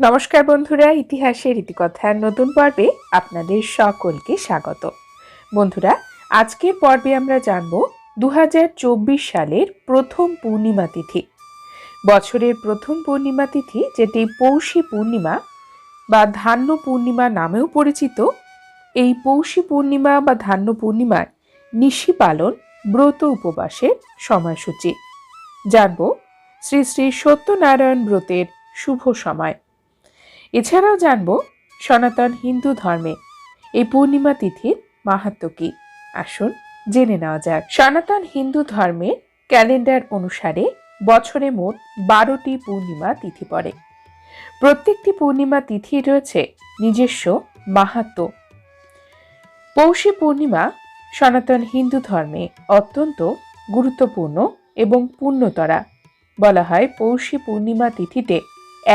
নমস্কার বন্ধুরা, ইতিহাসের ইতিকথার নতুন পর্বে আপনাদের সকলকে স্বাগত। বন্ধুরা, আজকের পর্বে আমরা জানব দু হাজার চব্বিশ সালের প্রথম পূর্ণিমা তিথি। বছরের প্রথম পূর্ণিমা তিথি, যেটি পৌষী পূর্ণিমা বা ধান্য পূর্ণিমা নামেও পরিচিত, এই পৌষী পূর্ণিমা বা ধান্য পূর্ণিমার নিশি পালন ব্রত উপবাসের সময়সূচি। জানব শ্রী শ্রী সত্যনারায়ণ ব্রতের শুভ সময়। এছাড়াও জানব সনাতন হিন্দু ধর্মে এই পূর্ণিমা তিথির মাহাত্ম কি। আসুন জেনে নেওয়া যাক। সনাতন হিন্দু ধর্মের ক্যালেন্ডার অনুসারে বছরে মোট বারোটি পূর্ণিমা তিথি পড়ে। প্রত্যেকটি পূর্ণিমা তিথি রয়েছে নিজস্ব মাহাত্ম। পৌষী পূর্ণিমা সনাতন হিন্দু ধর্মে অত্যন্ত গুরুত্বপূর্ণ এবং পূর্ণতরা। বলা হয় পৌষী পূর্ণিমা তিথিতে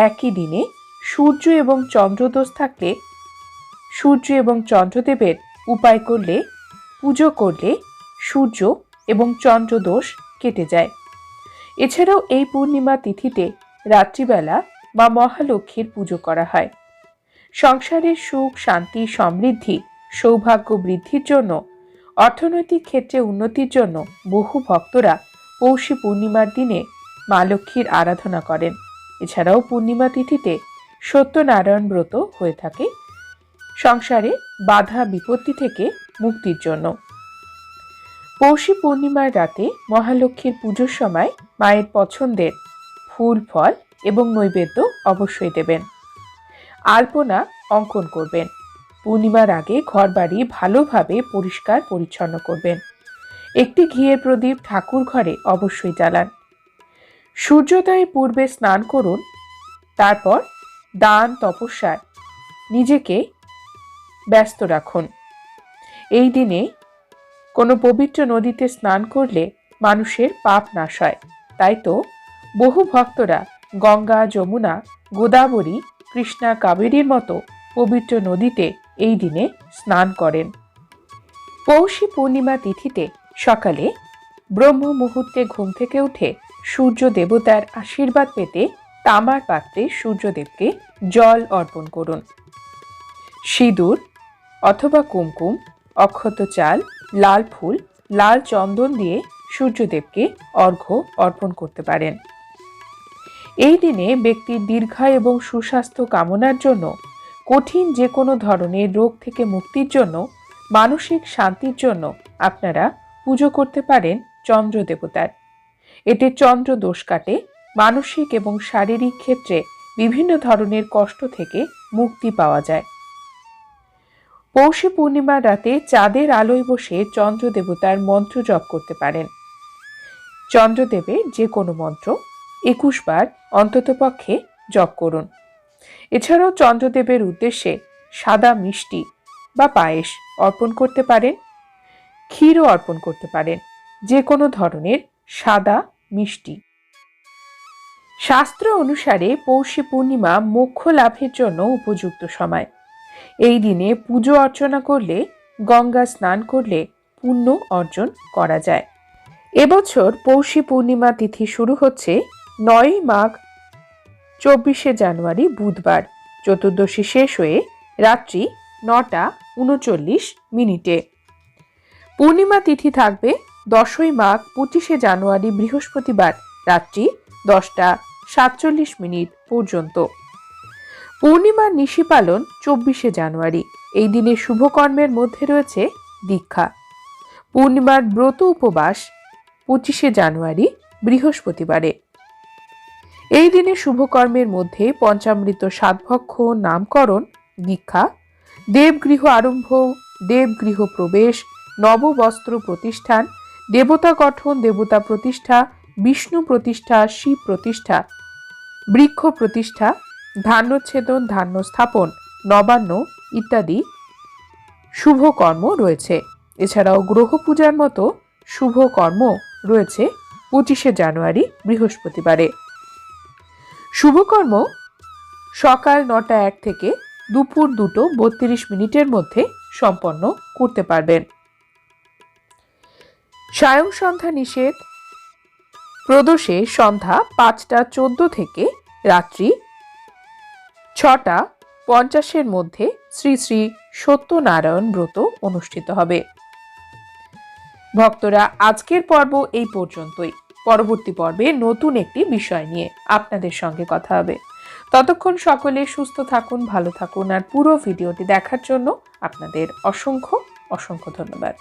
একই দিনে সূর্য এবং চন্দ্রদোষ থাকলে, সূর্য এবং চন্দ্রদেবের উপায় করলে, পুজো করলে সূর্য এবং চন্দ্রদোষ কেটে যায়। এছাড়াও এই পূর্ণিমা তিথিতে রাত্রিবেলা বা মহালক্ষ্মীর পুজো করা হয়। সংসারের সুখ, শান্তি, সমৃদ্ধি, সৌভাগ্য বৃদ্ধির জন্য, অর্থনৈতিক ক্ষেত্রে উন্নতির জন্য বহু ভক্তরা পৌষী পূর্ণিমার দিনে মা লক্ষ্মীর আরাধনা করেন। এছাড়াও পূর্ণিমা তিথিতে সত্যনারায়ণ ব্রত হয়ে থাকে। সংসারে বাধা বিপত্তি থেকে মুক্তির জন্য। পৌষী পূর্ণিমার রাতে মহালক্ষ্মীর পুজোর সময় মায়ের পছন্দের ফুল, ফল এবং নৈবেদ্য অবশ্যই দেবেন। আলপনা অঙ্কন করবেন। পূর্ণিমার আগে ঘরবাড়ি ভালোভাবে পরিষ্কার পরিচ্ছন্ন করবেন। একটি ঘিয়ের প্রদীপ ঠাকুর ঘরে অবশ্যই জ্বালান। সূর্যোদয়ের পূর্বে স্নান করুন। তারপর দান তপস্যায় নিজেকে ব্যস্ত রাখুন। এই দিনে কোনো পবিত্র নদীতে স্নান করলে মানুষের পাপ নাশ হয়। তাই তো বহু ভক্তরা গঙ্গা, যমুনা, গোদাবরী, কৃষ্ণা, কাবেরীর মতো পবিত্র নদীতে এই দিনে স্নান করেন। পৌষী পূর্ণিমা তিথিতে সকালে ব্রহ্ম মুহূর্তে ঘুম থেকে উঠে সূর্য দেবতার আশীর্বাদ পেতে তামার পাত্রে সূর্যদেবকে জল অর্পণ করুন। সিঁদুর অথবা কুমকুম, অক্ষত চাল, লাল ফুল, লাল চন্দন দিয়ে সূর্যদেবকে অর্ঘ্য অর্পণ করতে পারেন। এই দিনে ব্যক্তির দীর্ঘায় এবং সুস্বাস্থ্য কামনার জন্য, কঠিন যে কোনো ধরনের রোগ থেকে মুক্তির জন্য, মানসিক শান্তির জন্য আপনারা পুজো করতে পারেন চন্দ্র দেবতার এতে চন্দ্র দোষ কাটে, মানসিক এবং শারীরিক ক্ষেত্রে বিভিন্ন ধরনের কষ্ট থেকে মুক্তি পাওয়া যায়। পৌষী পূর্ণিমার রাতে চাঁদের আলোয় বসে চন্দ্র দেবতার মন্ত্র জপ করতে পারেন। চন্দ্রদেবের যে কোনো মন্ত্র একুশ বার অন্ততপক্ষে জপ করুন। এছাড়াও চন্দ্রদেবের উদ্দেশ্যে সাদা মিষ্টি বা পায়েস অর্পণ করতে পারেন, ক্ষীরও অর্পণ করতে পারেন যে কোনো ধরনের সাদা মিষ্টি। শাস্ত্র অনুসারে পৌষী পূর্ণিমা মোক্ষ লাভের জন্য উপযুক্ত সময়। এই দিনে পুজো অর্চনা করলে, গঙ্গা স্নান করলে পুণ্য অর্জন করা যায়। এবছর পৌষী পূর্ণিমা তিথি শুরু হচ্ছে নয় মাঘ, চব্বিশে জানুয়ারি বুধবার। চতুর্দশী শেষ হয়ে রাত্রি নটা উনচল্লিশ মিনিটে। পূর্ণিমা তিথি থাকবে দশই মাঘ, পঁচিশে জানুয়ারি বৃহস্পতিবার, রাত্রি দশটা সাতচল্লিশ মিনিট পর্যন্ত। পূর্ণিমার নিশি পালন চব্বিশে জানুয়ারি। এই দিনে শুভকর্মের মধ্যে রয়েছে দীক্ষা। পূর্ণিমার ব্রত উপবাস পঁচিশে জানুয়ারি, বৃহস্পতিবারে। এই দিনে শুভকর্মের মধ্যে পঞ্চামৃত সাতভক্ষ নামকরণ, দীক্ষা, দেবগৃহ আরম্ভ, দেবগৃহ প্রবেশ, নববস্ত্র প্রতিষ্ঠান, দেবতা গঠন, দেবতা প্রতিষ্ঠা, বিষ্ণু প্রতিষ্ঠা, শিব প্রতিষ্ঠা বৃক্ষ প্রতিষ্ঠা, ধান্যচ্ছেদন ধান্য স্থাপন নবান্ন ইত্যাদি শুভ কর্ম রয়েছে। এছাড়াও গ্রহ পূজার মতো শুভ কর্ম রয়েছে পঁচিশে জানুয়ারি, বৃহস্পতিবারে। শুভকর্ম সকাল নটা এক থেকে দুপুর দুটো বত্রিশ মিনিটের মধ্যে সম্পন্ন করতে পারবেন। সায়ং সন্ধ্যা নিষেধ। প্রদোষে সন্ধ্যা পাঁচটা চোদ্দ থেকে রাত্রি ছটা পঞ্চাশের মধ্যে শ্রী শ্রী সত্যনারায়ণ ব্রত অনুষ্ঠিত হবে। ভক্তরা, আজকের পর্ব এই পর্যন্তই। পরবর্তী পর্বে নতুন একটি বিষয় নিয়ে আপনাদের সঙ্গে কথা হবে। ততক্ষণ সকলে সুস্থ থাকুন, ভালো থাকুন আর পুরো ভিডিওটি দেখার জন্য আপনাদের অসংখ্য অসংখ্য ধন্যবাদ।